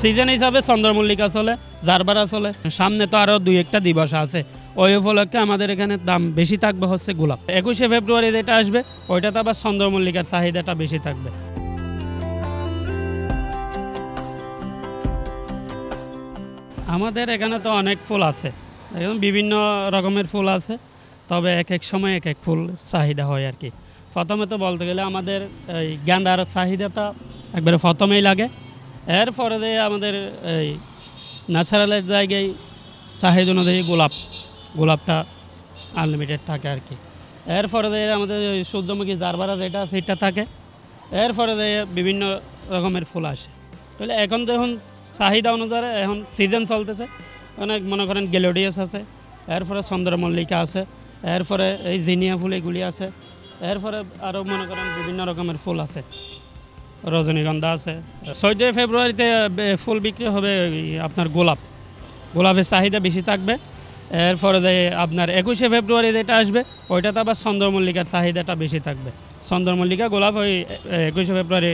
Season হিসাবে চন্দ্রমল্লিকা চলে জারবারা চলে সামনে তো আরও দুই একটা দিবস আছে। ওই উপলক্ষে আমাদের এখানে দাম বেশি থাকবে হচ্ছে গোলাপ। একুশে ফেব্রুয়ারি যেটা আসবে, ওইটাতে আবার চন্দ্রমল্লিকার চাহিদাটা বেশি থাকবে। আমাদের এখানে তো অনেক ফুল আছে। এখন বিভিন্ন রকমের ফুল আছে। তবে এক এক সময় এক এক ফুল চাহিদা হয় আর কি। প্রথমে তো বলতে গেলে আমাদের এই গেন্দার চাহিদাটা একবারে প্রথমেই লাগে। এরপরে যে আমাদের এই ন্যাচারালের জায়গায় চাহিদা অনুযায়ী গোলাপ, গোলাপটা আনলিমিটেড থাকে আর কি। এরপরে যে আমাদের ওই সূর্যমুখী জারবারা যেটা সেটা থাকে। এরপরে যে বিভিন্ন রকমের ফুল আসে। তাহলে এখন তো এখন চাহিদা অনুসারে এখন সিজন চলতেছে। অনেক মনে করেন গ্যালোডিয়াস আছে, এরপরে চন্দ্রমল্লিকা আছে, এরপরে এই জিনিয়া ফুল এগুলি আছে, এরপরে আরও মনে করেন বিভিন্ন রকমের ফুল আছে। রজনীগন্ধা আছে। চৌদ্দই ফেব্রুয়ারিতে ফুল বিক্রি হবে আপনার গোলাপ। গোলাপের চাহিদা বেশি থাকবে। এরপরে আপনার একুশে ফেব্রুয়ারি যেটা আসবে, ওইটাতে আবার চন্দ্রমল্লিকার চাহিদাটা বেশি থাকবে। চন্দ্রমল্লিকা গোলাপ ওই একুশে ফেব্রুয়ারি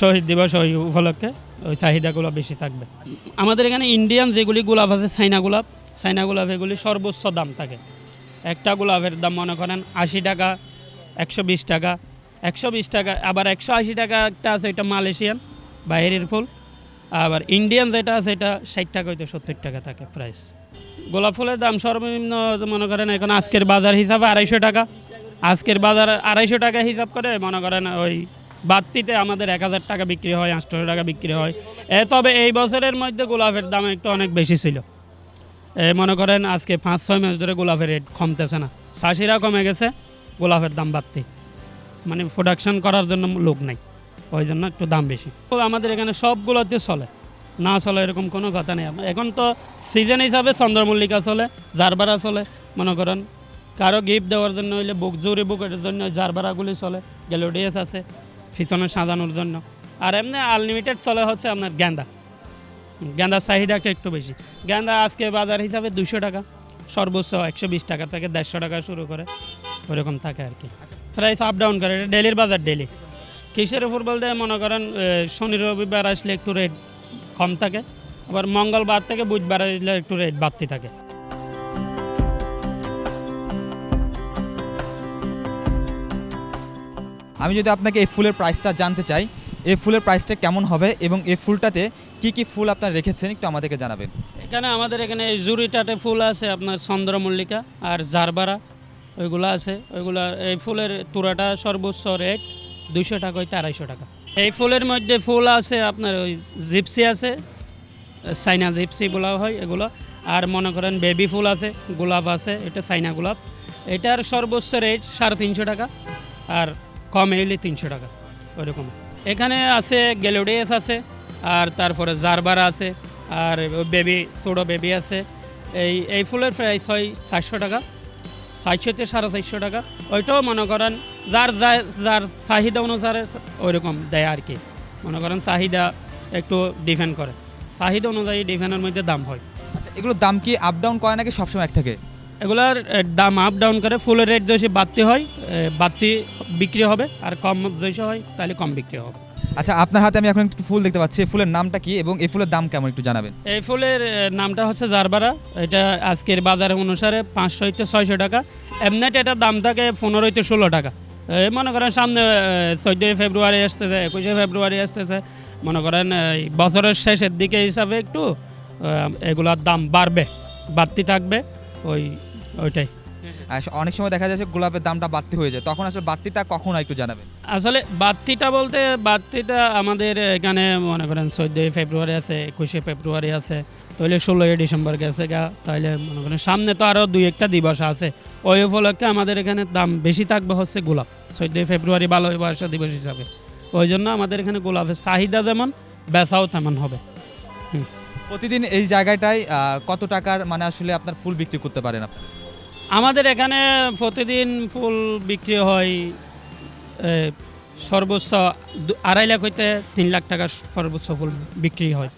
শহীদ দিবস ওই উপলক্ষে ওই চাহিদাগুলো বেশি থাকবে। আমাদের এখানে ইন্ডিয়ান যেগুলি গোলাপ আছে, চাইনা গোলাপ চাইনা গোলাপ এগুলি সর্বোচ্চ দাম থাকে। একটা গোলাপের দাম মনে করেন আশি টাকা, একশো বিশ টাকা একশো বিশ টাকা, আবার একশো আশি টাকা একটা আছে, এটা মালয়েশিয়ান, বাইরের ফুল। আবার ইন্ডিয়ান যেটা আছে, এটা ষাট টাকা হইতে সত্তর টাকা থাকে প্রাইস গোলাপ ফুলের দাম সর্বনিম্ন মনে করেন এখন আজকের বাজার হিসাবে আড়াইশো টাকা। আজকের বাজার আড়াইশো টাকা হিসাব করে মনে করেন ওই বাড়তিতে আমাদের এক হাজার টাকা বিক্রি হয়, আটশো টাকা বিক্রি হয়। এ, তবে এই বছরের মধ্যে গোলাপের দাম একটু অনেক বেশি ছিল। এ, মনে করেন আজকে পাঁচ ছয় মাস ধরে গোলাপের রেট কমতেছে না। চাষিরা কমে গেছে, গোলাপের দাম বাড়তি। মানে প্রোডাকশন করার জন্য লোক নাই। ওই জন্য একটু দাম বেশি। তো আমাদের এখানে সবগুলোতে চলে। না চলে এরকম কোনো কথা নেই। এখন তো সিজন হিসাবে চন্দ্রমল্লিকা চলে, জারবারা চলে, মনে করেন। কারও গিফট দেওয়ার জন্য হইলে বুক, জরুরি বুকের জন্য জারবারাগুলি চলে গ্যালোডিয়াস আছে, পিছনে সাজানোর জন্য। আর এমনি আনলিমিটেড চলে হচ্ছে আপনার গেন্দা গেন্দার চাহিদাটা একটু বেশি। গেন্দা আজকে বাজার হিসাবে দুশো টাকা, সর্বোচ্চ একশো বিশ টাকা থেকে দেড়শো টাকা শুরু করে ওরকম থাকে আর কি। প্রাইস আপ ডাউন করে। এটা ডেলির বাজার ডেলি কিসের উপর বলতে মনে করেন শনি রবিবার আসলে একটু রেট কম থাকে। আবার মঙ্গলবার থেকে বুধবার আসলে একটু রেট বাড়তি থাকে। আমি যদি আপনাকে এই ফুলের প্রাইসটা জানতে চাই এই ফুলের প্রাইসটা কেমন হবে এবং এই ফুলটাতে কি কি ফুল আপনারা রেখেছেন একটু আমাদেরকে জানাবেন। এখানে আমাদের এখানে জুরিটাতে ফুল আছে আপনার চন্দ্রমল্লিকা আর জারবারা। ওইগুলো আছে, ওইগুলা, এই ফুলের তুরাটা সর্বোচ্চ রেট দুইশো টাকা হইতে আড়াইশো টাকা। এই ফুলের মধ্যে ফুল আছে আপনার ওই জিপসি আছে, চাইনা জিপসি বলা হয় এগুলো, আর মনে করেন বেবি ফুল আছে, গোলাপ আছে, এটা চাইনা গোলাপ। এটার সর্বোচ্চ রেট সাড়ে তিনশো টাকা, আর কম এলে তিনশো টাকা, ওইরকম। এখানে আছে গ্যালোডিয়াস আছে, আর তারপরে জারবার আছে, আর বেবি, ছোটো বেবি আছে। এই এই ফুলের প্রাইস হয় চারশো টাকা চারশোতে সাড়ে চারশো টাকা। ওইটাও মনে করেন যার যা- যার চাহিদা অনুসারে ওইরকম দেয় আর কি। মনে করেন চাহিদা একটু ডিপেন্ড করে। চাহিদা অনুযায়ী ডিপেন্ডের মধ্যে দাম হয়। আচ্ছা এগুলোর দাম কি আপ ডাউন করে নাকি সবসময় এক থাকে? এগুলার দাম আপ ডাউন করে ফুলের রেট যদি বাড়তি হয় বাড়তি বিক্রি হবে আর কম যদি হয় তাহলে কম বিক্রি হবে। আচ্ছা আপনার হাতে আমি এখন একটু ফুল দেখতে পাচ্ছি। এই ফুলের নামটা কি এবং এই ফুলের দাম কেমন একটু জানাবেন? এই ফুলের নামটা হচ্ছে জারবারা। এটা আজকের বাজার অনুসারে পাঁচশো হইতে ছয়শো টাকা। এমনিতে এটার দাম থাকে পনেরো হইতে ষোলো টাকা। এই মনে করেন সামনে চোদ্দোই ফেব্রুয়ারি আসতেছে, একুশে ফেব্রুয়ারি আসতেছে। মনে করেন এই বছরের শেষের দিকে হিসাবে একটু এগুলার দাম বাড়বে, বাড়তি থাকবে, ওই, ওইটাই। অনেক সময় দেখা যাচ্ছে গোলাপের দামটা বাড়তি হয়ে যায়। তখন আসলে বাড়তিটা কখন একটু জানাবেন? আসলে বাড়তিটা বলতে বাড়তিটা আমাদের এখানে মনে করেন চোদ্দোই ফেব্রুয়ারি আছে একুশে ফেব্রুয়ারি আছে তাহলে ষোলোই ডিসেম্বর গেছে গা তাহলে মনে করেন সামনে তো আরও দুই একটা দিবস আছে। ওই উপলক্ষে আমাদের এখানে দাম বেশি থাকবে হচ্ছে গোলাপ। চোদ্দোই ফেব্রুয়ারি ভালোবাসা দিবস হিসাবে। ওই জন্য আমাদের এখানে গোলাপের চাহিদা যেমন বেচাও তেমন হবে। প্রতিদিন এই জায়গাটায় কত টাকার মানে আসলে আপনার ফুল বিক্রি করতে পারেন আপনি আমাদের এখানে প্রতিদিন ফুল বিক্রি হয় সর্বোচ্চ আড়াই লাখ হইতে তিন লাখ টাকা সর্বোচ্চ ফুল বিক্রি হয়।